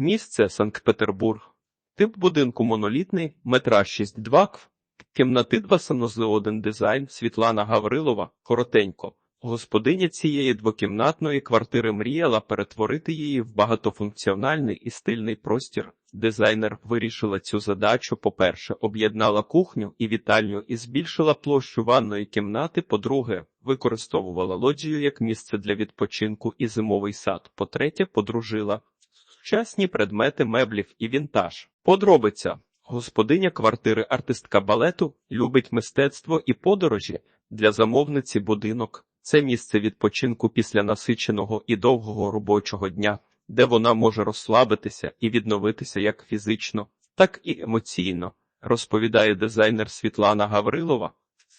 Місце Санкт-Петербург. Тип будинку монолітний, метра 6,2 кв. Кімнати 2 санузли 1 дизайн Світлана Гаврилова, коротенько. Господиня цієї двокімнатної квартири мріяла перетворити її в багатофункціональний і стильний простір. Дизайнер вирішила цю задачу. По-перше, об'єднала кухню і вітальню і збільшила площу ванної кімнати. По-друге, використовувала лоджію як місце для відпочинку і зимовий сад. По-третє, подружила сучасні предмети меблів і вінтаж. Подробиця. Господиня квартири артистка балету любить мистецтво і подорожі для замовниці будинок. Це місце відпочинку після насиченого і довгого робочого дня, де вона може розслабитися і відновитися як фізично, так і емоційно, розповідає дизайнер Світлана Гаврилова.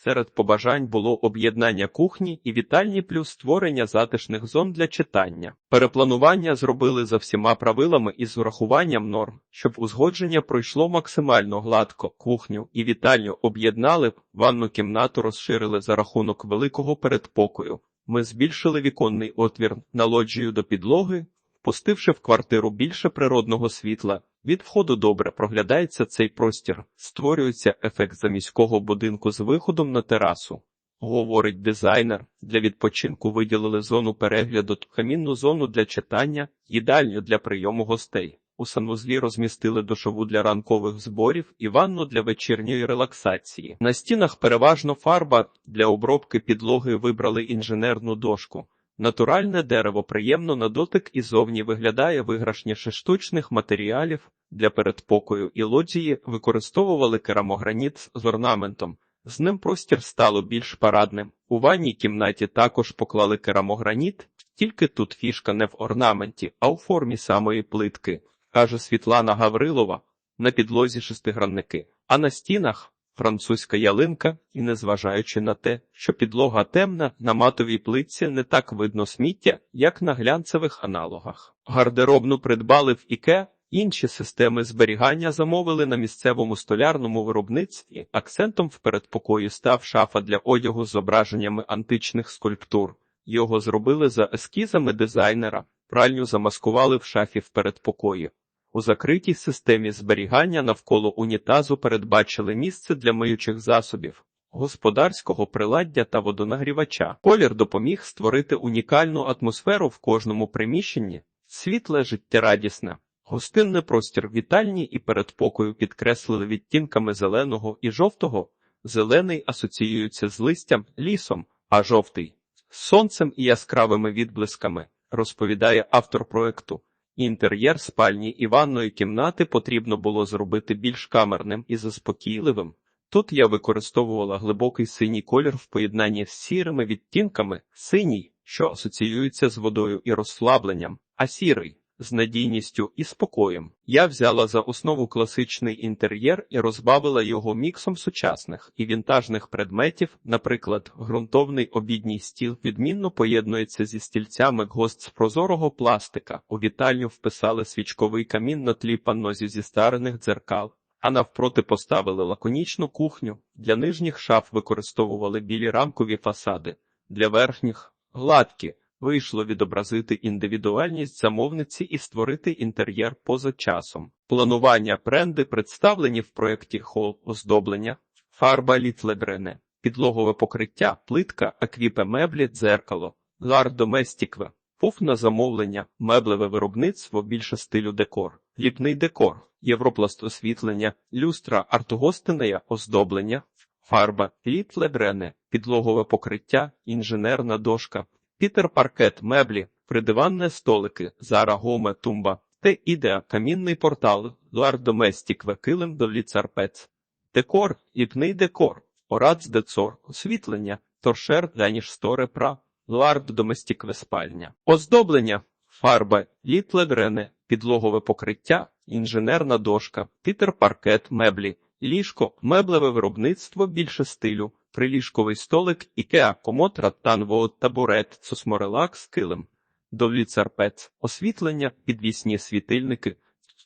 Серед побажань було об'єднання кухні і вітальні плюс створення затишних зон для читання. Перепланування зробили за всіма правилами і з урахуванням норм, щоб узгодження пройшло максимально гладко. Кухню і вітальню об'єднали, ванну кімнату розширили за рахунок великого передпокою. Ми збільшили віконний отвір на лоджію до підлоги, впустивши в квартиру більше природного світла. Від входу добре проглядається цей простір, створюється ефект заміського будинку з виходом на терасу. Говорить дизайнер, для відпочинку виділили зону перегляду, камінну зону для читання, їдальню для прийому гостей. У санузлі розмістили душову для ранкових зборів і ванну для вечірньої релаксації. На стінах переважно фарба для обробки підлоги вибрали інженерну дошку. Натуральне дерево приємно на дотик і зовні виглядає виграшніше штучних матеріалів. Для передпокою і лоджії використовували керамограніт з орнаментом. З ним простір стало більш парадним. У ванній кімнаті також поклали керамограніт, тільки тут фішка не в орнаменті, а у формі самої плитки, каже Світлана Гаврилова, на підлозі шестигранники, а на стінах французька ялинка, і незважаючи на те, що підлога темна, на матовій плитці не так видно сміття, як на глянцевих аналогах. Гардеробну придбали в Іке, інші системи зберігання замовили на місцевому столярному виробництві. Акцентом в передпокої став шафа для одягу з зображеннями античних скульптур. Його зробили за ескізами дизайнера, пральню замаскували в шафі в передпокої. У закритій системі зберігання навколо унітазу передбачили місце для миючих засобів, господарського приладдя та водонагрівача. Колір допоміг створити унікальну атмосферу в кожному приміщенні, світле життєрадісне. Гостинний простір вітальні і передпокою підкреслили відтінками зеленого і жовтого. Зелений асоціюється з листям, лісом, а жовтий сонцем і яскравими відблисками, розповідає автор проекту. Інтер'єр спальні і ванної кімнати потрібно було зробити більш камерним і заспокійливим. Тут я використовувала глибокий синій колір в поєднанні з сірими відтінками, синій, що асоціюється з водою і розслабленням, а сірий з надійністю і спокоєм. Я взяла за основу класичний інтер'єр і розбавила його міксом сучасних і вінтажних предметів, наприклад, ґрунтовний обідній стіл відмінно поєднується зі стільцями гост з прозорого пластика. У вітальню вписали свічковий камін на тлі паннозі зі старених дзеркал. А навпроти поставили лаконічну кухню. Для нижніх шаф використовували білі рамкові фасади, для верхніх гладкі. Вийшло відобразити індивідуальність замовниці і створити інтер'єр поза часом. Планування бренди представлені в проєкті хол оздоблення, фарба літлебрене, підлогове покриття, плитка, аквіпе меблі, дзеркало, лар доместікве, пуф на замовлення, меблеве виробництво більше стилю декор, ліпний декор, європласт освітлення, люстра, артогостинея, оздоблення, фарба, літлебрене, підлогове покриття, інженерна дошка. Пітер паркет, меблі, придиванне столики, зара гоме, тумба, те ідеа, камінний портал, луар доместік, килим до ліцарпец, декор, ліпний декор, орац децор, освітлення, торшер, даніш сторе пра, луар доместік спальня, оздоблення, фарба, літле дрене, підлогове покриття, інженерна дошка, пітер паркет, меблі, ліжко, меблеве виробництво більше стилю приліжковий столик, ікеа, комод, раттан, табурет, сосморелакс, килим, довліцарпец, освітлення, підвісні світильники,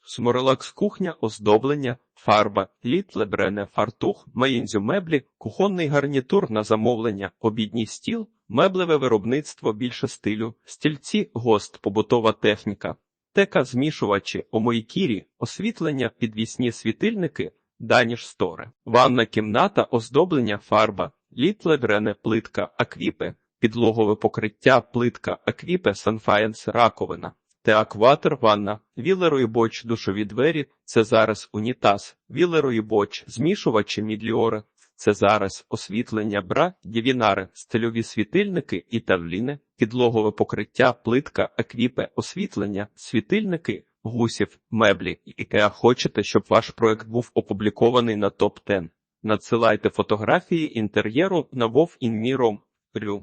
сморелакс кухня, оздоблення, фарба, літ, лебрене, фартух, маїнзю меблі, кухонний гарнітур на замовлення, обідній стіл, меблеве виробництво більше стилю, стільці, гост, побутова техніка. тека змішувачі, омойкірі, освітлення, підвісні світильники, даніш стори, ванна кімната, оздоблення, фарба, літле дрене, плитка, аквіпи, підлогове покриття, плитка, аквіпе, санфаєнс, раковина. Теакватер, ванна, вілерої боч, душові двері, це зараз унітаз, вілерої боч, змішувачі, мідліори, це зараз освітлення бра, дівінари, стильові світильники і тавліни, підлогове покриття, плитка, аквіпе, освітлення, світильники, гусів, меблі. Ікеа хочете, щоб ваш проект був опублікований на топ 10 Надсилайте фотографії інтер'єру на вов.inmirom.ru.